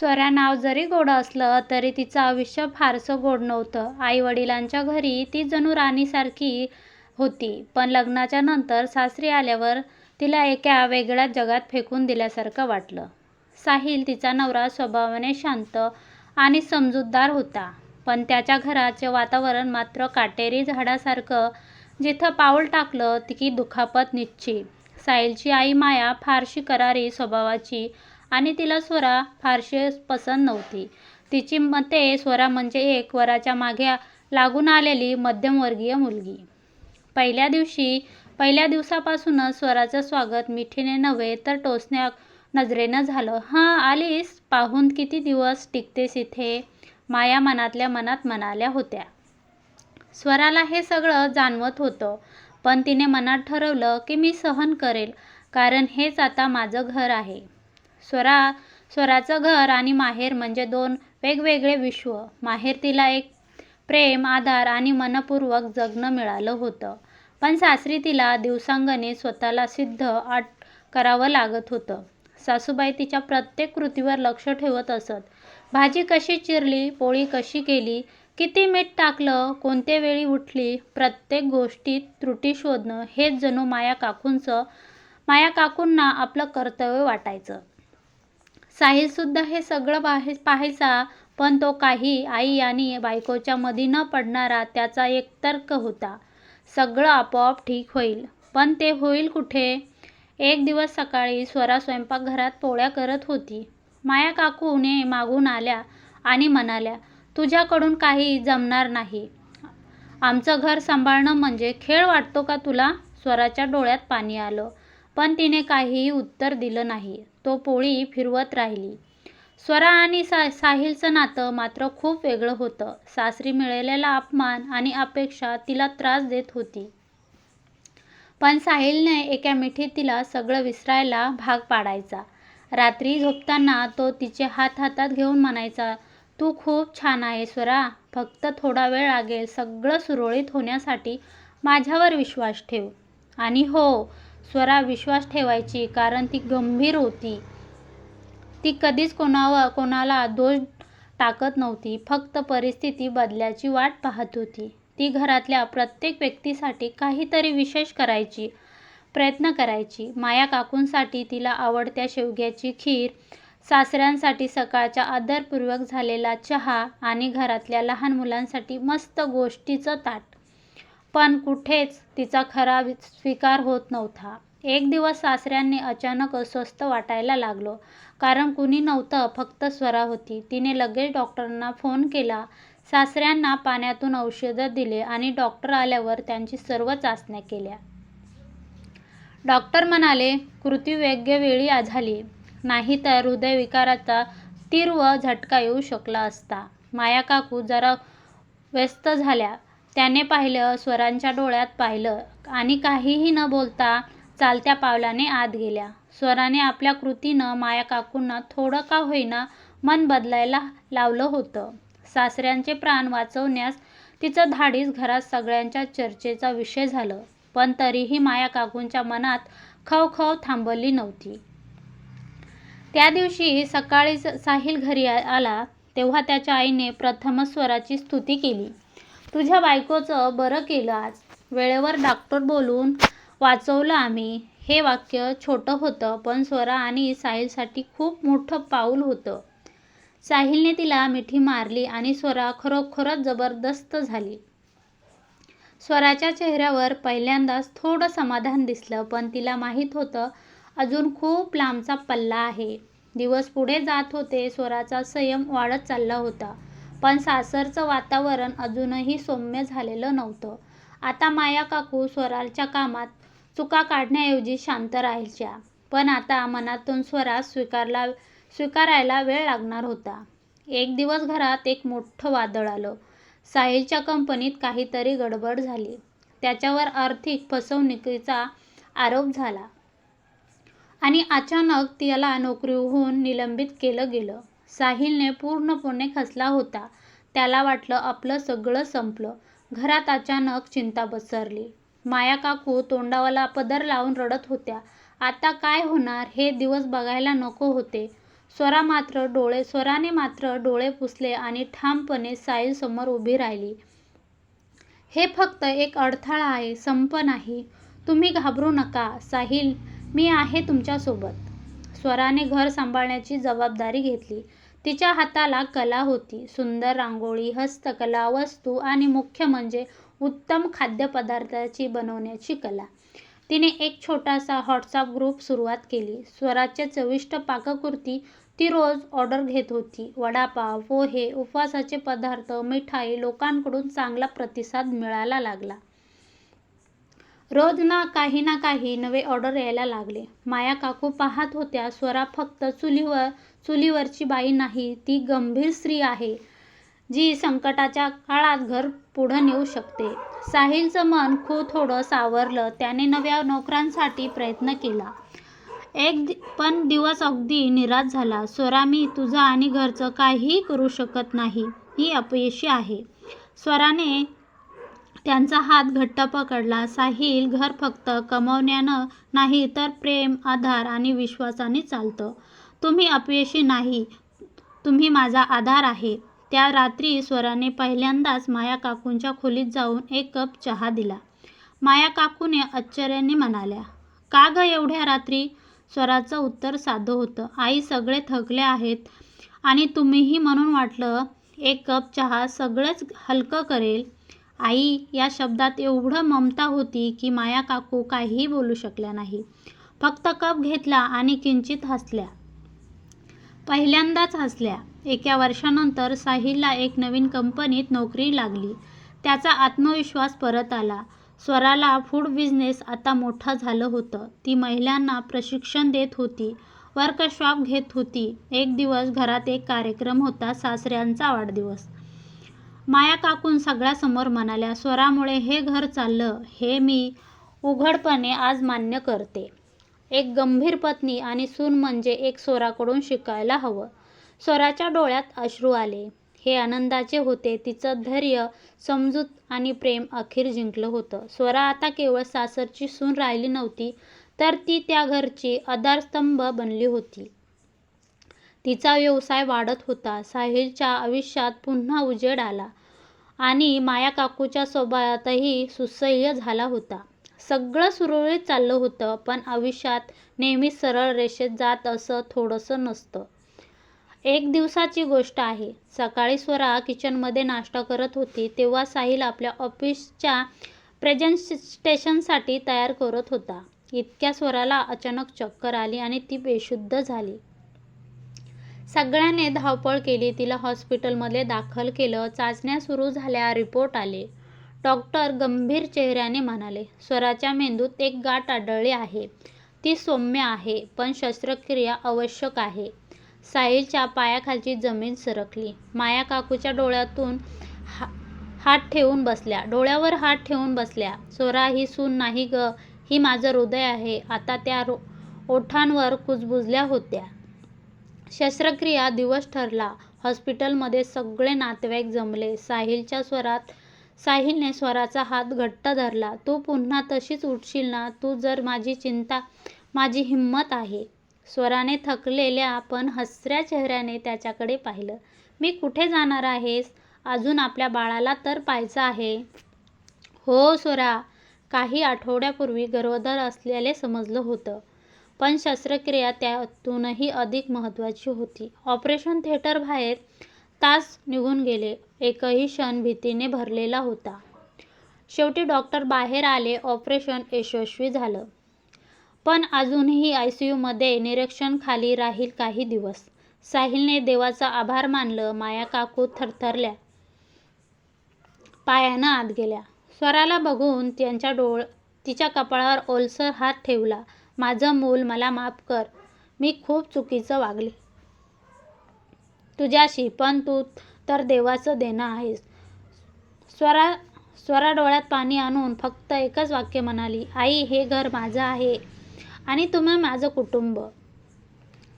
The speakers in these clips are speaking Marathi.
स्वरा नाव जरी गोड असलं तरी तिचं आयुष्य फारसं गोड नव्हतं. आई-वडिलांच्या घरी ती जणू राणीसारखी होती. पण लग्नाच्या नंतर सासरी आल्यावर तिला एका वेगळ्याच जगात फेकून दिल्यासारखं वाटलं. साहिल तिचा नवरा स्वभावाने शांत आणि समजूतदार होता. पण त्याच्या घराचे वातावरण मात्र काटेरी झाडासारखं. जिथं पाऊल टाकलं की दुखापत निश्चित. साहिलची आई माया फारशी करारी स्वभावाची आणि तिला स्वरा फारशी पसंत नव्हती. तिची मते स्वरा म्हणजे एक वराच्या मागे लागून आलेली मध्यमवर्गीय मुलगी. पहिल्या दिवशी पहिल्या दिवसापासूनच स्वराचं स्वागत मिठीने नव्हे तर टोचण्या नजरेनं झालं. हां आलीस? पाहून किती दिवस टिकतेस इथे? माया मनातल्या मनात म्हणाल्या होत्या. स्वराला हे सगळं जाणवत होतं. पण तिने मनात ठरवलं की मी सहन करेल कारण हेच आता माझं घर आहे. स्वरा स्वराचं घर आणि माहेर म्हणजे दोन वेगवेगळे विश्व. माहेर तिला एक प्रेम, आधार आणि मनपूर्वक जगणं मिळालं होतं. पण सासरी तिला दिवसांगणे स्वतःला सिद्ध करावं लागत होतं. सासूबाई तिच्या प्रत्येक कृतीवर लक्ष ठेवत असत. भाजी कशी चिरली, पोळी कशी केली, किती मीठ टाकलं, कोणते वेळी उठली, प्रत्येक गोष्टीत त्रुटी शोधणं हेच जणू माया काकूंंचं माया काकूंना आपलं कर्तव्य वाटायचं. साहिलसुद्धा हे सगळं पाहायचा. पण तो काही आई आणि बायकोच्या मधी न पडणारा त्याचा एक तर्क होता. सगळं आपोआप ठीक होईल. पण ते होईल कुठे? एक दिवस सकाळी स्वरा स्वयंपाकघरात पोळ्या करत होती. माया काकूने मागून आल्या आणि म्हणाल्या, तुझ्याकडून काही जमणार नाही. आमचं घर सांभाळणं म्हणजे खेळ वाटतो का तुला? स्वराच्या डोळ्यात पाणी आलं. पण तिने काहीही उत्तर दिलं नाही. तो पोळी फिरवत राहिली. स्वरा आणि सा साहिलचं नातं मात्र खूप वेगळं होतं. सासरी मिळालेला अपमान आणि अपेक्षा तिला त्रास देत होती. पण साहिलने एका मिठीत तिला सगळं विसरायला भाग पाडायचा. रात्री झोपताना तो तिचे हात हातात घेऊन म्हणायचा, तू खूप छान आहे स्वरा. फक्त थोडा वेळ लागेल सगळं सुरळीत होण्यासाठी. माझ्यावर विश्वास ठेव. आणि हो, स्वरा विश्वास ठेवायची कारण ती गंभीर होती. ती कधीच कोणावर कोणाला दोष टाकत नव्हती. फक्त परिस्थिती बदल्याची वाट पाहत होती. ती घरातल्या प्रत्येक व्यक्तीसाठी काहीतरी विशेष करायची प्रयत्न करायची. माया काकूंसाठी तिला आवडत्या शेवग्याची खीर, सासऱ्यांसाठी सकाळचा आदरपूर्वक झालेला चहा आणि घरातल्या लहान मुलांसाठी मस्त गोष्टीचं ताट. पण कुठेच तिचा खरा स्वीकार होत नव्हता. एक दिवस सासऱ्यांनी अचानक अस्वस्थ वाटायला लागलो कारण कुणी नव्हतं. फक्त स्वरा होती. तिने लगेच डॉक्टरांना फोन केला. सासऱ्यांना पाण्यातून औषधं दिले आणि डॉक्टर आल्यावर त्यांची सर्व चाचण्या केल्या. डॉक्टर म्हणाले, कृती योग्य वेळी झाली नाहीतर हृदयविकाराचा तीव्र झटका येऊ शकला असता. मायाकाकू जरा व्यस्त झाल्या. त्याने पाहिलं, स्वरांच्या डोळ्यात पाहिलं आणि काहीही न बोलता चालत्या पावलाने आत गेल्या. स्वराने आपल्या कृतीनं माया काकूंना थोडं का होईना मन बदलायला लावलं होतं. सासऱ्यांचे प्राण वाचवण्यास तिचं धाडीस घरात सगळ्यांच्या चर्चेचा विषय झालं. पण तरीही माया काकूंच्या मनात खवखव थांबवली नव्हती. त्या दिवशी सकाळी साहिल घरी आला तेव्हा त्याच्या आईने प्रथमच स्वराची स्तुती केली. तुझ्या बायकोचं बरं केलं आज. वेळेवर डॉक्टर बोलून वाचवलं आम्ही. हे वाक्य छोटं होतं पण स्वरा आणि साहिलसाठी खूप मोठं पाऊल होतं. साहिलने तिला मिठी मारली आणि स्वरा खरोखरच जबरदस्त झाली. स्वराच्या चेहऱ्यावर पहिल्यांदाच थोडं समाधान दिसलं. पण तिला माहीत होतं अजून खूप लांबचा पल्ला आहे. दिवस पुढे जात होते. स्वराचा संयम वाढत चालला होता. पण सासरचं वातावरण अजूनही सौम्य झालेलं नव्हतं. आता माया काकू स्वराच्या कामात चुका काढण्याऐवजी शांत राहायच्या. पण आता मनातून स्वरास स्वीकारायला वेळ लागणार होता. एक दिवस घरात एक मोठं वादळ आलं. साहिलच्या कंपनीत काहीतरी गडबड झाली. त्याच्यावर आर्थिक फसवणुकीचा आरोप झाला. आणि अचानक त्याला नोकरीहून निलंबित केलं गेलं. साहिलने पूर्णपणे खसला होता. त्याला वाटलं आपलं सगळं संपलं. घरात अचानक चिंता पसरली. मायाकाकू तोंडावाला पदर लावून रडत होत्या. आता काय होणार? हे दिवस बघायला नको होते? स्वरा मात्र डोळे स्वराने मात्र डोळे पुसले आणि ठामपणे साहिलसमोर उभी राहिली हे फक्त एक अडथळा आहे संप नाही तुम्ही घाबरू नका साहिल मी आहे तुमच्यासोबत स्वराने घर सांभाळण्याची जबाबदारी घेतली. तिच्या हाताला कला होती. सुंदर रांगोळी हस्तकला वस्तू आणि मुख्य म्हणजे उत्तम खाद्यपदार्थाची बनवण्याची कला. तिने एक छोटासा व्हॉट्सअप ग्रुप सुरुवात केली. स्वराच्या चविष्ट पाककृती ती रोज ऑर्डर घेत होती. वडापाव पोहे उपवासाचे पदार्थ मिठाई लोकांकडून चांगला प्रतिसाद मिळायला लागला. रोज ना काही ना काही नवे ऑर्डर यायला लागले. माया काकू पाहत होत्या स्वरा फक्त चुलीवर चुलीवरची बाई नाही ती गंभीर स्त्री आहे जी संकटाच्या काळात घर पुढं नेऊ शकते. साहिलचं मन खूप थोडं सावरलं त्याने नव्या नोकरांसाठी प्रयत्न केला. एक दि पण दिवस अगदी निराश झाला. स्वरा मी तुझं आणि घरचं काहीही करू शकत नाही ही अपयशी आहे. स्वराने त्यांचा हात घट्ट पकडला. साहिल घर फक्त कमवण्यानं नाही तर प्रेम आधार आणि विश्वासाने चालतं. तुम्ही अपयशी नाही. तुम्ही माझा आधार आहे. त्या रात्री स्वराने पहिल्यांदाच माया काकूंच्या खोलीत जाऊन एक कप चहा दिला. माया काकूने आश्चर्याने म्हणाल्या का ग एवढ्या रात्री? स्वराचं उत्तर साधं होतं. आई सगळे थकले आहेत आणि तुम्हीही म्हणून वाटलं एक कप चहा सगळंच हलकं करेल. आई या शब्दात एवढं ममता होती की माया काकू काहीही बोलू शकल्या नाही. फक्त कप घेतला आणि किंचित हसल्या. पहिल्यांदाच हसल्या. एका वर्षानंतर साहिलला एक नवीन कंपनीत नोकरी लागली. त्याचा आत्मविश्वास परत आला. स्वराला फूड बिझनेस आता मोठं झालं होतं. ती महिलांना प्रशिक्षण देत होती. वर्कशॉप घेत होती. एक दिवस घरात एक कार्यक्रम होता सासऱ्यांचा वाढदिवस. माया काकून सगळ्यासमोर म्हणाल्या स्वरामुळे हे घर चाललं हे मी उघडपणे आज मान्य करते. एक गंभीर पत्नी आणि सून म्हणजे एक स्वराकडून शिकायला हवं. स्वराच्या डोळ्यात अश्रू आले. हे आनंदाचे होते तिचं धैर्य समजूत आणि प्रेम अखेर जिंकलं होतं. स्वरा आता केवळ सासरची सून राहिली नव्हती तर ती त्या घरची आधारस्तंभ बनली होती. तिचा व्यवसाय वाढत होता. साहिलच्या आयुष्यात पुन्हा उजेड आला आणि माया काकूच्या स्वभावातही सुसह्य झाला होता. सगळं सुरळीत चाललं होतं पण आयुष्यात नेहमी सरळ रेषेत जात असं थोडंसं नसतं. एक दिवसाची गोष्ट आहे. सकाळी स्वरा किचनमध्ये नाश्ता करत होती तेव्हा साहिल आपल्या ऑफिसच्या प्रेझेंटेशनसाठी तयार करत होता. इतक्या स्वराला अचानक चक्कर आली आणि ती बेशुद्ध झाली. सगळ्यांनी धावपळ केली तिला हॉस्पिटलमध्ये दाखल केलं चाचण्या सुरू झाल्या रिपोर्ट आले. डॉक्टर गंभीर चेहऱ्याने म्हणाले स्वराच्या मेंदूत एक गाठ आढळली आहे. ती सौम्य आहे पण शस्त्रक्रिया आवश्यक आहे. साहिलच्या पायाखालची जमीन सरकली. माया काकूच्या डोळ्यातून हा हात ठेवून बसल्या. डोळ्यावर हात ठेवून बसल्या. स्वरा ही सून नाही ग. ही माझं हृदय आहे. आता त्या रो ओठांवर कुजबुजल्या होत्या. शस्त्रक्रिया दिवस ठरला. हॉस्पिटलमध्ये सगळे नातेवाईक जमले. साहिलच्या स्वरात साहिलने स्वराचा हात घट्ट धरला. तू पुन्हा तशीच उठशील ना? तू जर माझी चिंता माझी हिंमत आहे. स्वराने थकलेल्या पण हसऱ्या चेहऱ्याने त्याच्याकडे पाहिलं. मी कुठे जाणार आहेस? अजून आपल्या बाळाला तर पाहायचं आहे. हो स्वरा. काही आठवड्यापूर्वी गरोदर असल्याले समजलं होतं. पण शस्त्रक्रिया त्यातूनही अधिक महत्त्वाची होती. ऑपरेशन थिएटरबाहेर तास निघून गेले. एकही क्षण भीतीने भरलेला होता. शेवटी डॉक्टर बाहेर आले. ऑपरेशन यशस्वी झालं. पण अजूनही आय सी यूमध्ये निरीक्षण खाली राहील काही दिवस. साहिलने देवाचा आभार मानलं. माया काकू थरथरल्या पायानं आत गेल्या. स्वराला बघून त्यांच्या डोळ तिच्या कपाळावर ओलसर हात ठेवला. माझं मूल मला माफ कर. मी खूप चुकीचं वागले. तुझ्याशी पण तू तर देवाचं देणं आहेस. स्वरा स्वरा डोळ्यात पाणी आणून फक्त एकच वाक्य म्हणाली आई हे घर माझं आहे आणि तुम्ही माझं कुटुंब.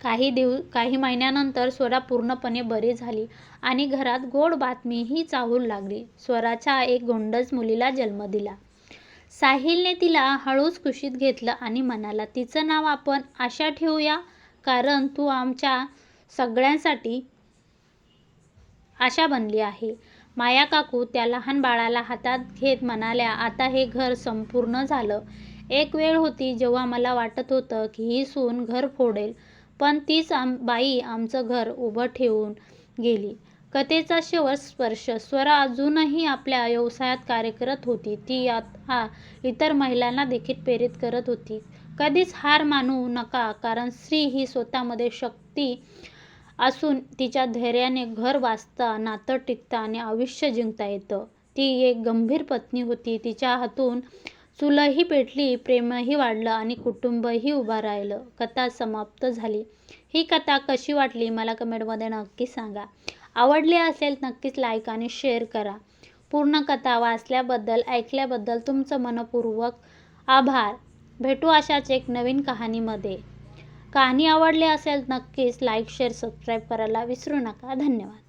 काही दिव काही महिन्यानंतर स्वरा पूर्णपणे बरी झाली आणि घरात गोड बातमीही चाहूल लागली. स्वराच्या एक गोंडस मुलीला जन्म दिला. साहिलने तिला हळूच कुशीत घेतलं आणि म्हणाला तिचं नाव आपण आशा ठेवूया कारण तू आमच्या सगळ्यांसाठी आशा बनली आहे. माया काकू त्या लहान बाळाला हातात घेत म्हणाल्या आता हे घर संपूर्ण झालं. एक वेळ होती जेव्हा मला वाटत होतं की ही सून घर फोडेल पण तीच आम बाई आमचं घर उभं ठेवून गेली. कथेचा शेवट स्पर्श. स्वरा अजूनही आपल्या व्यवसायात कार्य करत होती. ती आता इतर महिलांना देखील प्रेरित करत होती. कधीच हार मानू नका कारण स्त्री ही स्वतःमध्ये शक्ती असून तिच्या धैर्याने घर वाचता नातं टिकता आणि आयुष्य जिंकता येतं. ती एक गंभीर पत्नी होती. तिच्या हातून चुलही पेटली प्रेमही वाढलं आणि कुटुंबही उभं राहिलं. कथा समाप्त झाली. ही कथा कशी वाटली? मला कमेंटमध्ये नक्की सांगा. आवडले असेल नक्कीच लाईक आणि शेअर करा. पूर्ण कथा वाचल्याबद्दल ऐकल्याबद्दल तुमचं मनपूर्वक आभार. भेटू अशाच एक नवीन कहाणीमध्ये. कहाणी आवडली असेल नक्कीच लाईक शेअर सबस्क्राईब करायला विसरू नका. धन्यवाद.